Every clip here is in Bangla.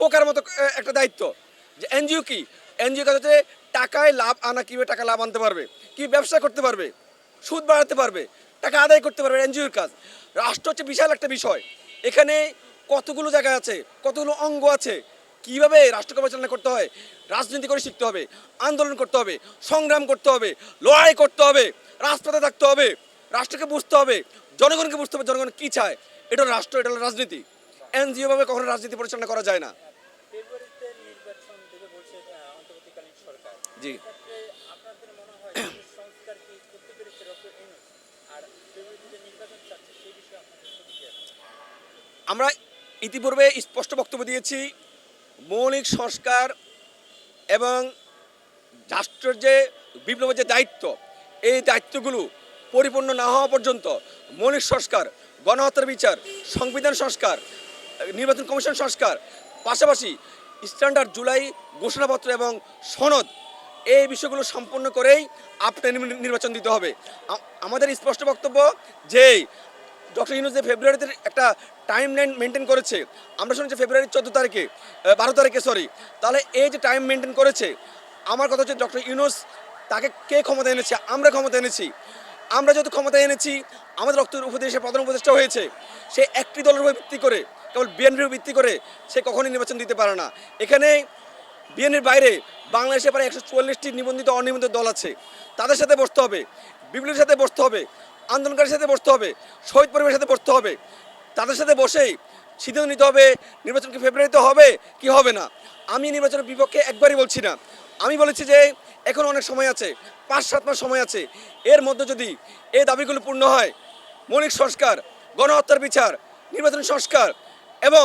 পোকার মতো একটা দায়িত্ব। যে এনজিও কি? এনজিও কাজ হচ্ছে টাকায় লাভ আনা, কীভাবে টাকা লাভ আনতে পারবে? কি ব্যবসা করতে পারবে? সুদ বাড়াতে পারবে? টাকা আদায় করতে পারবে, এনজিওর কাজ। রাষ্ট্র হচ্ছে বিশাল একটা বিষয়। এখানে কতগুলো জায়গা আছে, কতগুলো অঙ্গ আছে? কীভাবে রাষ্ট্রকে পরিচালনা করতে হয়? রাজনীতি করে শিখতে হবে, আন্দোলন করতে হবে, সংগ্রাম করতে হবে, লড়াই করতে হবে, রাজপথে থাকতে হবে, রাষ্ট্রকে বুঝতে হবে, জনগণকে বুঝতে হবে, জনগণ কী চায়? এটা রাষ্ট্র, এটা রাজনীতি। এনজিওভাবে কখনো রাজনীতি পরিচালনা করা যায় না ফেব্রুয়ারিতে নির্বাচন দেবে বলছে আহ, অন্তর্বর্তীকালীন সরকার জি। এক্ষেত্রে আপনাদের মনে হয় এই সংস্কার কি করতে পেরেছে ডক্টর ইউনূস আর ফেব্রুয়ারিতে যে নির্বাচন চাচ্ছে সেই বিষয়ে আপনাদের প্রতিক্রিয়া কি? আমরা ইতিপূর্বে স্পষ্ট বক্তব্য দিয়েছি মৌলিক সংস্কার এবং রাষ্ট্রের যে বিপ্লবের যে দায়িত্ব এই দায়িত্বগুলো পরিপূর্ণ না হওয়া পর্যন্ত মৌলিক সংস্কার গণহত্যার বিচার সংবিধান সংস্কার নির্বাচন কমিশন সংস্কার পাশাপাশি স্ট্যান্ডার্ড জুলাই ঘোষণাপত্র এবং সনদ এই বিষয়গুলো সম্পন্ন করেই আপনার নির্বাচন দিতে হবে। আমাদের স্পষ্ট বক্তব্য যে ডক্টর ইউনুস যে ফেব্রুয়ারিতে একটা টাইম লাইন মেনটেন করেছে, আমরা শুনেছি ফেব্রুয়ারি চোদ্দ তারিখে বারো তারিখে সরি তাহলে এই যে টাইম মেনটেন করেছে, আমার কথা হচ্ছে ডক্টর ইউনুস তাকে কে ক্ষমতা এনেছে? আমরা ক্ষমতা এনেছি। আমরা যেহেতু ক্ষমতা এনেছি, আমাদের রক্ত উপদেশে প্রধান উপদেষ্টা হয়েছে, সে একটি দলের উপর ভিত্তি করে, কেবল বিএনপির ভিত্তি করে সে কখনোই নির্বাচন দিতে পারে না। এখানে বিএনপির বাইরে বাংলাদেশে প্রায় একশো চুয়াল্লিশটি নিবন্ধিত অনিবন্ধিত দল আছে। তাদের সাথে বসতে হবে। বিপ্লবীর সাথে বসতে হবে। আন্দোলনকারীর সাথে বসতে হবে। শহীদ পরিবারের সাথে বসতে হবে। তাদের সাথে বসেই সিদ্ধান্ত নিতে হবে নির্বাচন কি ফেব্রুয়ারিতে হবে কি হবে না। আমি নির্বাচনের বিপক্ষে একবারই বলছি না। আমি বলেছি যে এখন অনেক সময় আছে পাঁচ সাত মাস সময় আছে। এর মধ্যে যদি এই দাবিগুলো পূর্ণ হয়, মৌলিক সংস্কার, গণহত্যার বিচার, নির্বাচন সংস্কার এবং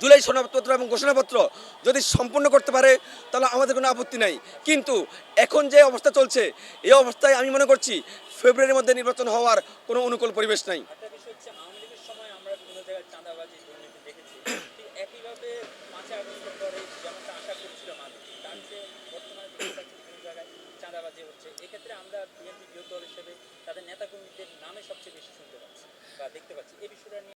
জুলাই সনদপত্র এবং ঘোষণাপত্র যদি সম্পূর্ণ করতে পারে, তাহলে আমাদের কোনো আপত্তি নাই। কিন্তু এখন যে অবস্থা চলছে, এই অবস্থায় আমি মনে করছি ফেব্রুয়ারির মধ্যে নির্বাচন হওয়ার কোনো অনুকূল পরিবেশ নাই। নামে সবচেয়ে বেশি শুনতে পাচ্ছি বা দেখতে পাচ্ছি। এই বিষয়টা